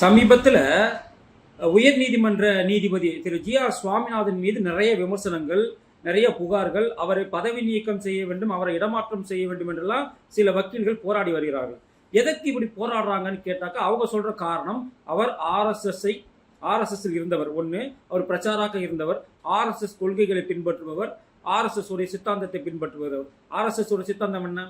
சமீபத்தில் உயர் நீதிமன்ற நீதிபதி திரு ஜி ஆர் சுவாமிநாதன் மீது நிறைய விமர்சனங்கள் நிறைய புகார்கள் அவரை பதவி நீக்கம் செய்ய வேண்டும் அவரை இடமாற்றம் செய்ய வேண்டும் என்றெல்லாம் சில வக்கீல்கள் போராடி வருகிறார்கள். எதற்கு இப்படி போராடுறாங்கன்னு கேட்டாக்கா அவங்க சொல்ற காரணம் அவர் ஆர்எஸ்எஸ்ஐ ஆர்எஸ்எஸ்ஸில் இருந்தவர். ஒன்று அவர் பிரச்சாராக இருந்தவர். ஆர்எஸ்எஸ் கொள்கைகளை பின்பற்றுபவர். ஆர்எஸ்எஸ் உடைய சித்தாந்தத்தை பின்பற்றுபவர். ஆர்எஸ்எஸ் உடைய சித்தாந்தம் என்ன?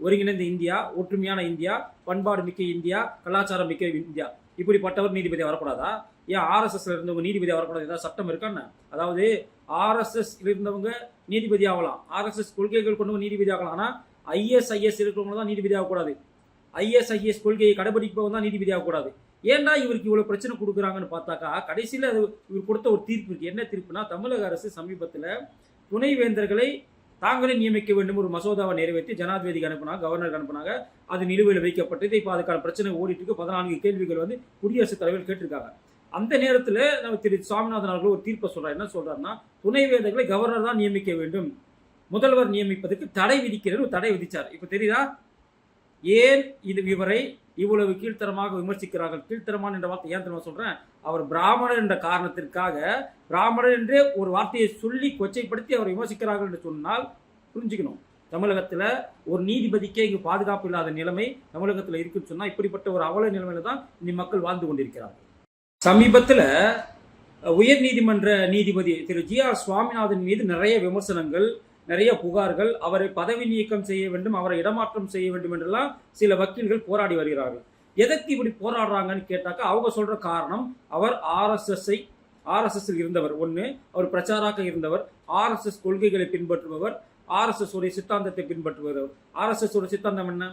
ஒருங்கிணைந்த இந்தியா ஒற்றுமையான இந்தியா பண்பாடு மிக்க இந்தியா கலாச்சாரம் மிக்க இந்தியா. இப்படிப்பட்டவர் நீதிபதி வரக்கூடாதா? ஏன் ஆர்எஸ்எஸ்ல இருந்தவங்க நீதிபதி வரக்கூடாது? ஏதாவது சட்டம் இருக்கான்னு அதாவது ஆர்எஸ்எஸ் இருந்தவங்க நீதிபதி ஆகலாம். ஆர்எஸ்எஸ் கொள்கைகள் கொண்டவங்க நீதிபதி ஆகலாம். ஆனால் ஐஎஸ்ஐஎஸ் இருக்கிறவங்க தான் நீதிபதி ஆகக்கூடாது. ஐஎஸ்ஐஎஸ் கொள்கையை கடைபிடிப்பவங்க தான் நீதிபதி ஆகக்கூடாது. ஏன்டா இவருக்கு இவ்வளோ பிரச்சனை கொடுக்குறாங்கன்னு பார்த்தாக்கா கடைசியில் அது இவர் கொடுத்த ஒரு தீர்ப்பு இருக்குது என்ன தீர்ப்புனா தமிழக அரசு சமீபத்தில் துணைவேந்தர்களை தாங்களே நியமிக்க வேண்டும். ஒரு மசோதாவை நிறைவேற்றி ஜனாதிபதிக்கு அனுப்புனாங்க கவர்னருக்கு அனுப்புனாங்க. அது நிலுவையில் வைக்கப்பட்டது. இப்போ அதுக்கான பிரச்சனை ஓடிட்டு இருக்கு. பதினான்கு கேள்விகள் வந்து குடியரசுத் தலைவர் கேட்டிருக்காங்க. அந்த நேரத்தில் நம்ம திரு சுவாமிநாதன் அவர்கள் ஒரு தீர்ப்பை சொல்றாரு. என்ன சொல்றாருன்னா துணைவேந்தர்களை கவர்னர் தான் நியமிக்க வேண்டும். முதல்வர் நியமிப்பதற்கு தடை விதிக்கிறது தடை விதிச்சார். இப்போ தெரியுதா? ஏன் இது இவரை இவ்வளவு கீழ்த்தரமாக விமர்சிக்கிறார்கள்? கீழ்த்தரமான என்ற வார்த்தை ஏன் தெரியுமா சொல்றேன்? அவர் பிராமணர் என்ற காரணத்திற்காக பிராமணர் என்றே ஒரு வார்த்தையை சொல்லி கொச்சைப்படுத்தி அவர் விமர்சிக்கிறார்கள் என்று சொன்னால் புரிஞ்சுக்கணும். தமிழகத்தில் ஒரு நீதிபதிக்கே இங்கு பாதுகாப்பு இல்லாத நிலைமை தமிழகத்தில் இருக்குன்னு சொன்னால் இப்படிப்பட்ட ஒரு அவல நிலைமையில தான் இந்த மக்கள் வாழ்ந்து கொண்டிருக்கிறார்கள். சமீபத்தில் உயர் நீதிமன்ற நீதிபதி திரு ஜி ஆர் சுவாமிநாதன் மீது நிறைய விமர்சனங்கள் நிறைய புகார்கள் அவரை பதவி நீக்கம் செய்ய வேண்டும் அவரை இடமாற்றம் செய்ய வேண்டும் என்றெல்லாம் சில வக்கீல்கள் போராடி வருகிறார்கள். எதற்கு இப்படி போராடுறாங்கன்னு கேட்டாக்கா அவங்க சொல்ற காரணம் அவர் ஆர்எஸ்எஸ்ஐ ஆர்எஸ்எஸ்ஸில் இருந்தவர். ஒன்று அவர் பிரச்சாராக இருந்தவர். ஆர்எஸ்எஸ் கொள்கைகளை பின்பற்றுபவர். ஆர்எஸ்எஸ் உடைய சித்தாந்தத்தை பின்பற்றுபவர். ஆர்எஸ்எஸ் உடைய சித்தாந்தம் என்ன?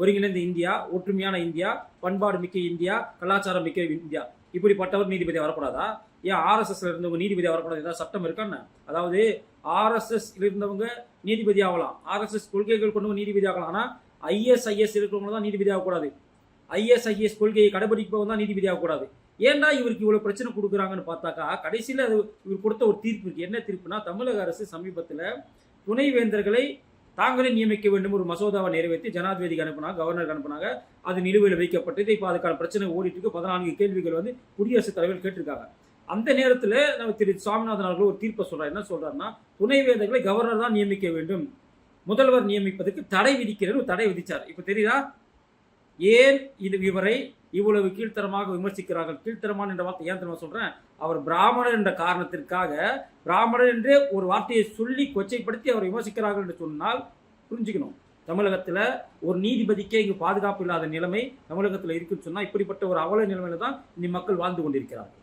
ஒருங்கிணைந்த இந்தியா ஒற்றுமையான இந்தியா பண்பாடு மிக்க இந்தியா கலாச்சாரம் மிக்க இந்தியா. இப்படிப்பட்டவர் நீதிபதி வரக்கூடாதா? ஏன் ஆர்எஸ்எஸ்ல இருந்தவங்க நீதிபதி வரக்கூடாது? ஏதாவது சட்டம் இருக்கான்னு அதாவது ஆர்எஸ்எஸ் இருந்தவங்க நீதிபதி ஆகலாம். ஆர்எஸ்எஸ் கொள்கைகள் கொண்டவங்க நீதிபதி ஆகலாம். ஆனால் ஐஎஸ்ஐஎஸ் இருக்கிறவங்க தான் நீதிபதி ஆகக்கூடாது. ஐஎஸ்ஐஎஸ் கொள்கையை கடைபிடிப்பவங்க தான் நீதிபதி ஆகக்கூடாது. ஏன்டா இவருக்கு இவ்வளோ பிரச்சனை கொடுக்குறாங்கன்னு பார்த்தாக்கா கடைசியில் அது இவர் கொடுத்த ஒரு தீர்ப்பு இருக்குது என்ன தீர்ப்புனா தமிழக அரசு சமீபத்தில் துணைவேந்தர்களை தாங்களே நியமிக்க வேண்டும் ஒரு மசோதாவை நிறைவேற்றி ஜனாதிபதிக்கு அனுப்புனாங்க கவர்னருக்கு அனுப்புனாங்க. அது நிலுவையில் வைக்கப்பட்டது இப்போ அதுக்கான பிரச்சனை ஓடிட்டு இருக்கு. பதினான்கு கேள்விகள் வந்து குடியரசுத் தலைவர் கேட்டிருக்காங்க. அந்த நேரத்தில் நம்ம திரு சுவாமிநாதன் அவர்கள் ஒரு தீர்ப்பை சொல்றாரு. என்ன சொல்றாருன்னா துணைவேந்தர்களை கவர்னர் தான் நியமிக்க வேண்டும். முதல்வர் நியமிப்பதற்கு தடை விதிக்கிறது தடை விதிச்சார். இப்போ தெரியுதா? ஏன் இது இவரை இவ்வளவு கீழ்த்தரமாக விமர்சிக்கிறார்கள். கீழ்த்தரமான என்ற வார்த்தை ஏன் தெரியுமா சொல்கிறேன் அவர் பிராமணர் என்ற காரணத்திற்காக பிராமணர் என்றே ஒரு வார்த்தையை சொல்லி கொச்சைப்படுத்தி அவர் விமர்சிக்கிறார்கள் என்று சொன்னால் புரிஞ்சுக்கணும். தமிழகத்தில் ஒரு நீதிபதிக்கே இங்கு பாதுகாப்பு இல்லாத நிலைமை தமிழகத்தில் இருக்குன்னு சொன்னால் இப்படிப்பட்ட ஒரு அவல நிலைமையில தான் இந்த மக்கள் வாழ்ந்து கொண்டிருக்கிறார்கள்.